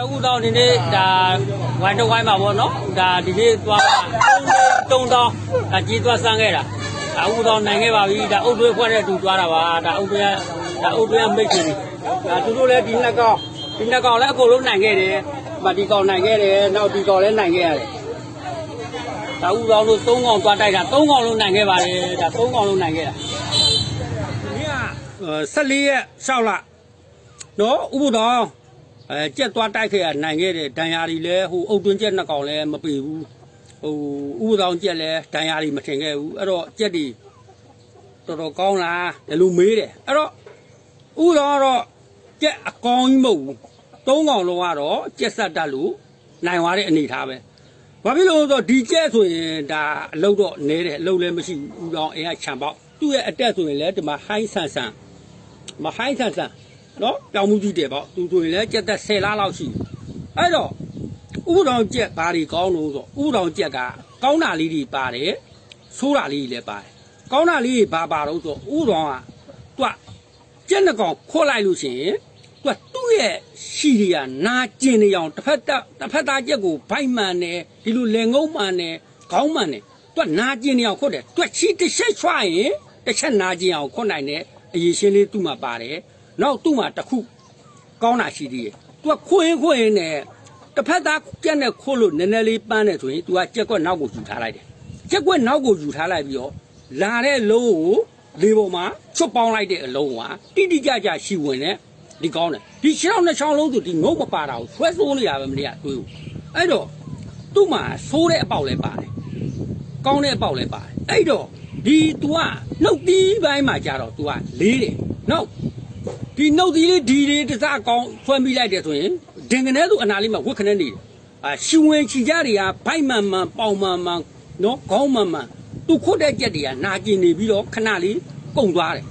အခုတော့ဒီနေ့ဒါဝိုင်းတော့ဝိုင်းပါဗောနော်ဒါဒီနေ့သွား3တောင်းဒါကြီးသွားဆန်းခဲ့တာအခုတော့နိုင်ခဲ့ပါပြီဒါအုပ်တွဲဖွဲ့တဲ့သူသွားတာပါဒါအုပ်တွဲဒါအုပ်တွဲမိတ်ဆွေဒါသူတို့လည်းဒီနှစ်ကောင်ဒီနှစ်ကောင်လည်းအကုန်လုံးနိုင်ခဲ့တယ်မဒီကောင်နိုင်ခဲ့တယ်နောက်ဒီကောင်လည်းနိုင်ခဲ့ရတယ်ဒါအခုတော့လို့3ကောင်သွားတိုက်တာ3ကောင်လုံးနိုင်ခဲ့ပါတယ်ဒါ3ကောင်လုံးနိုင်ခဲ့တာဒီနေ့က14ရက်ရှောက်လာနော်ဥပဒေ အဲကြက်သွားတိုက်ခဲ့ရနိုင်ခဲ့တယ်ဒဏ်ရာတွေလည်းဟိုအုတ်တွင်းကြက်နှစ်ကောင်လည်းမပေဘူးဟိုဥပတော်ကြက်လည်းဒဏ်ရာတွေမထင်ခဲ့ဘူးအဲ့တော့ကြက်တွေတော်တော်ကောင်းလားဒီလိုမေးတယ်အဲ့တော့ဥတော်ကတော့ကြက်အကောင်ကြီးမဟုတ်ဘူးသုံးကောင်လုံးကတော့ကြက်ဆက်တက်လို့နိုင်သွားတဲ့အနေထားပဲဘာဖြစ်လို့လဲဆိုတော့ဒီကျက်ဆိုရင်ဒါအလုတ်တော့နဲတယ်အလုတ်လည်းမရှိဘူးဦးတော်အင်းကခြံပေါက်သူ့ရဲ့အတက်ဆိုရင်လည်းဒီမှာဟိုင်းဆန်ဆန်မဟိုင်းဆန်ဆန် နော်တောင်မှုကြီးတယ်ပေါ့သူဆိုရင်လည်းကျက်သက်10လလောက်ရှိပြီအဲ့တော့ဥပဒောင်ကျက်ဘာတွေကောင်းလို့ဆိုဥပဒောင်ကျက်ကကောင်းတာလေးတွေပါတယ်ဆိုးတာလေးတွေလည်းပါတယ်ကောင်းတာလေးတွေဘာပါတော့ဆိုဥပဒောင်ကသူကကျက်နှစ်ကောင်ခွတ်လိုက်လို့ရှိရင်သူကသူ့ရဲ့ရှိတွေကနာကျင်နေအောင်တစ်ဖက်တစ်တစ်ဖက်သားကျက်ကိုဗိုက်မှန်တယ်ဒီလိုလေငုံမှန်တယ်ခေါင်းမှန်တယ်သူကနာကျင်နေအောင်ခွတ်တယ်သူကချီတစ်ချက်ချွာရင်တစ်ချက်နာကျင်အောင်ခွတ်နိုင်တယ်အရေးရှင်းလေးသူ့မှာပါတယ် နောက်သူ့မှာတစ်ခုကောင်းတာရှိသေးတယ်သူကခွင်းခွင်းနဲ့တစ်ဖက်သားကျက်နဲ့ခွတ်လို့နည်းနည်းလေးပန်းတယ်ဆိုရင်သူကကျက်ကွက်နောက်ကိုယူထားလိုက်တယ်ကျက်ကွက်နောက်ကိုယူထားလိုက်ပြီးတော့လာတဲ့လုံးကိုလေပေါ်မှာချွတ်ပေါင်းလိုက်တဲ့အလုံးကတိတိကျကျရှိဝင်တယ်ဒီကောင်းတယ်ဒီခြေထောက်နှစ်ချောင်းလုံးဆိုဒီငုံမပါတာကိုဆွဲဆိုးနေရပဲမနေ့ကတွေးဘူးအဲ့တော့သူ့မှာဆိုးတဲ့အပေါက်လည်းပါတယ်ကောင်းတဲ့အပေါက်လည်းပါတယ်အဲ့တော့ဒီ तू ကနှုတ်သီးပိုင်းမှာကြတော့ तू ကလေးတယ်နောက် ဒီနှုတ်သီးလေးဒီတွေတစားကောင်းဆွဲမိလိုက်တယ်ဆိုရင်ဒင်ကနေသူအနာလေးမှာဝက်ခနဲ့နေတယ်အာရှင်ဝင်ချီကြတွေကဘိုက်မှန်မှန်ပေါင်မှန်မှန်နော်ခေါင်းမှန်မှန်သူခွတ်တဲ့ကြက်တွေကနာကျင်နေပြီးတော့ခဏလေးကုန်သွားတယ်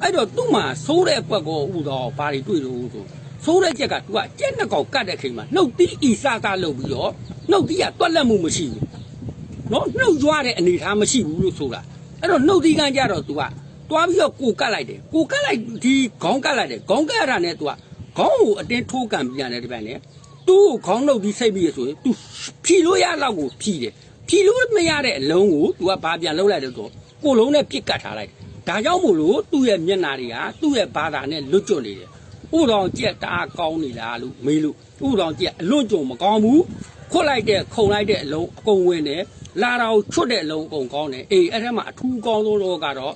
အဲ့တော့သူ့မှာဆိုးတဲ့အကွက်ကိုဥတော်ဘာတွေတွေ့လို့ဆိုဆိုးတဲ့ချက်က तू ကကြက်နှစ်ကောင်ကတ်တဲ့ချိန်မှာနှုတ်သီးဤစားစားလုပ်ပြီးတော့နှုတ်သီးကတွက်လက်မှုမရှိဘူးနော်နှုတ်ကြွားတဲ့အနေထားမရှိဘူးလို့ဆိုတာအဲ့တော့နှုတ်သီးကကြတော့ तू က တွားပြီးတော့ကိုကတ်လိုက်တယ်ကိုကတ်လိုက်ဒီခေါင်းကတ်လိုက်တယ်ခေါင်းကတ်ရတာနဲ့ तू ကခေါင်းကိုအတင်းထိုးကန်ပြီးရတယ်ဒီပိုင်းလေသူ့ကိုခေါင်းနှုတ်ပြီးစိတ်ပြီးရဆိုရင် तू ဖြီလို့ရတော့ကိုဖြီတယ်ဖြီလို့မရတဲ့အလုံးကို तू ကဘာပြန်လုပ်လိုက်လို့ဆိုကိုလုံးနဲ့ပြစ်ကတ်ထားလိုက်တယ် ဒါကြောင့်မို့လို့သူ့ရဲ့မျက်နာတွေကသူ့ရဲ့ဘာသာနဲ့လွတ်ကျွတ်နေတယ်။ဥတော်ကြက်တအားကောင်းနေလားလို့မေးလို့ဥတော်ကြက်အလွတ်ကြုံမကောင်းဘူး။ခွတ်လိုက်တဲ့ခုံလိုက်တဲ့အလုံးအကုန်ဝင်တယ်။လာတာကိုချွတ်တဲ့အလုံးအကုန်ကောင်းတယ်။အေးအဲ့ထက်မှအထူးကောင်းဆုံးတော့ကတော့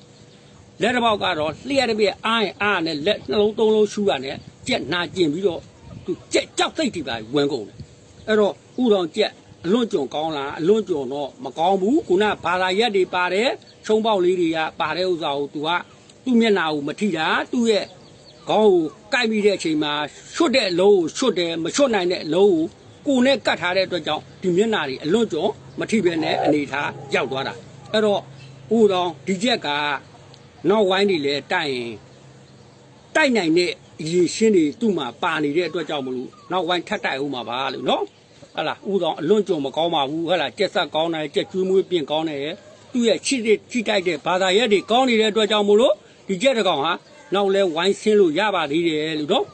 လက်တစ်ပေါက်ကတော့လျှက်တစ်ပြက်အားရင်အားနဲ့လက်နှလုံးသုံးလုံးရှူရနဲ့ကြက်နာကျင်ပြီးတော့သူကြက်ကြောက်သိတ်တွေပါဝင်ကုန်တယ်။အဲ့တော့ဥတော်ကြက်အလွတ်ကြုံကောင်းလားအလွတ်ကြုံတော့မကောင်းဘူးခုနဘာသာရက်တွေပါတယ်ချုံပေါက်လေးတွေကပါတဲ့ဥစ္စာကို तू ကသူ့မျက်နာကိုမထိတာသူ့ရဲ့ခေါင်းကိုကိုက်ပြီးတဲ့အချိန်မှာရွတ်တဲ့အလုံးကိုရွတ်တယ်မရွတ်နိုင်တဲ့အလုံးကိုကိုနဲ့ကတ်ထားတဲ့အတွက်ကြောင့်ဒီမျက်နာတွေအလွတ်ကြုံမထိပဲနဲ့အနေထားရောက်သွားတာအဲ့တော့ဥတော်ဒီချက်က နောက်ဝိုင်းတွေလည်းတိုက်ရင်တိုက်နိုင်တဲ့အရေးရှင်းတွေသူ့မှာပါနေတဲ့အတွက်ကြောင့်မလို့နောက်ဝိုင်းထပ်တိုက်အောင်မှာပါလို့နော်ဟလာဥတော်အလွန်ကြုံမကောင်းပါဘူးဟလာကြက်ဆက်ကောင်းတယ်ကြက်ကျွေးမွေးပြင်ကောင်းတယ်သူ့ရဲ့ချစ်တဲ့ချိတိုက်တဲ့ဘာသာရက်တွေကောင်းနေတဲ့အတွက်ကြောင့်မလို့ဒီကြက်တစ်ကောင်ဟာနောက်လဲဝိုင်းဆင်းလို့ရပါသေးတယ်လို့နော်